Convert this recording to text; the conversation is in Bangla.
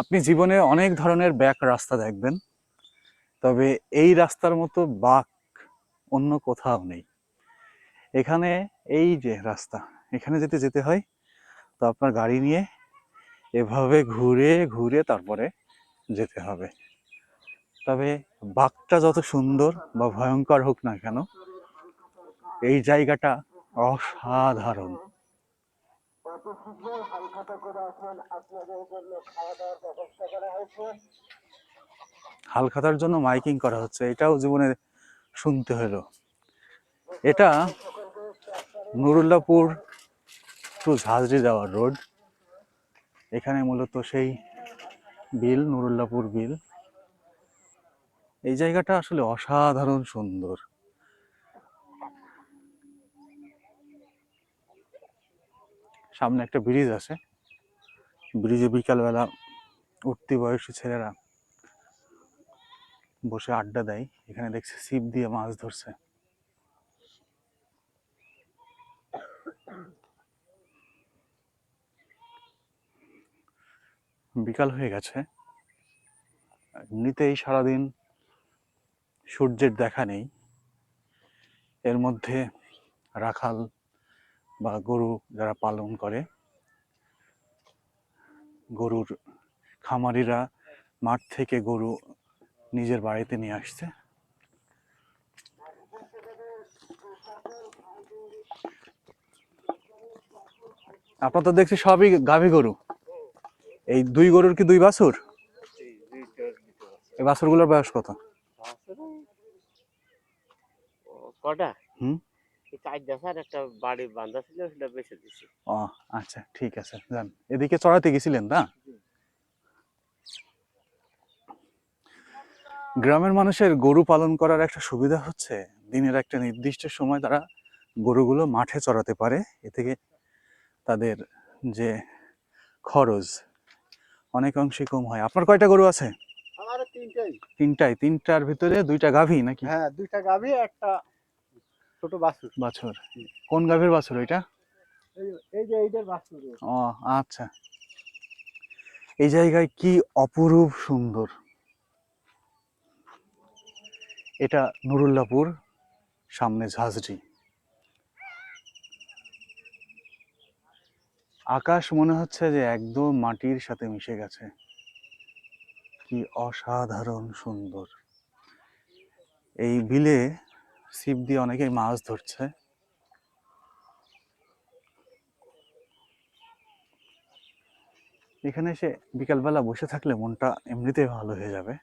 আপনি জীবনে অনেক ধরনের ব্যাক রাস্তা দেখবেন, তবে এই রাস্তার মতো বাঁক অন্য কোথাও নেই। এখানে এই যে রাস্তা, এখানে যেতে যেতে হয়, তো আপনার গাড়ি নিয়ে এভাবে ঘুরে ঘুরে তারপরে যেতে হবে। তবে বাঘটা যত সুন্দর বা ভয়ঙ্কর হোক না কেন, এই জায়গাটা অসাধারণ। হালখাতার জন্য মাইকিং করা হচ্ছে এটাও জীবনে শুনতে হলো। এটা নুরুল্লাপুর টু ঝাঁঝরি যাওয়ার রোড। এখানে মূলত সেই বিল নুরুল্লাপুর বিল। এই জায়গাটা আসলে অসাধারণ সুন্দর। সামনে একটা ব্রিজ আছে। ব্রিজে বিকালবেলা উঠতি বয়সী ছেলেরা বসে আড্ডা দেয়। এখানে দেখছে ছিপ দিয়ে মাছ ধরছে। বিকাল হয়ে গেছে। এমনিতেই সারাদিন সূর্যের দেখা নেই। এর মধ্যে রাখাল বা গরু যারা পালন করে গরুর খামারিরা মাঠ থেকে গরু নিজের বাড়িতে নিয়ে আসছে। আপনার তো দেখছি সবই গাভী গরু। এই দুই গরুর কি দুই বাছুর? এই বাছুরগুলোর বয়স কত? কটা? হুম? এই চার দেশার একটা বাড়ি বান্ধা ছিল সেটা বেঁচে দিছি ও আচ্ছা ঠিক আছে যান। এদিকে চড়াতে গেছিলেন না? গ্রামের মানুষের গরু পালন করার একটা সুবিধা হচ্ছে দিনের একটা নির্দিষ্ট সময় তারা গরুগুলো মাঠে চড়াতে পারে এ থেকে তাদের যে খরচ অনেক অংশে কম হয়। আপনার কয়টা গরু আছে? আমার তিনটাই। তিনটাই তিনটার ভিতরে দুইটা গাভী নাকি? হ্যাঁ দুইটা গাভী একটা ছোট বাছুর। বাছুর। কোন গাভীর বাছুর এই- এই যে এইটার বাছুর। ও আচ্ছা। এই জায়গায় কি অপরূপ সুন্দর। এটা নুরুল্লাপুর সামনে ঝাঁঝরি। আকাশ মনে হচ্ছে যে একদম মাটির সাথে মিশে গেছে। কি অসাধারণ সুন্দর। এই বিলে ছিপ দিয়ে অনেকেই মাছ ধরছে। এখানে এসে বিকালবেলা বসে থাকলে মনটা এমনিতেই ভালো হয়ে যাবে।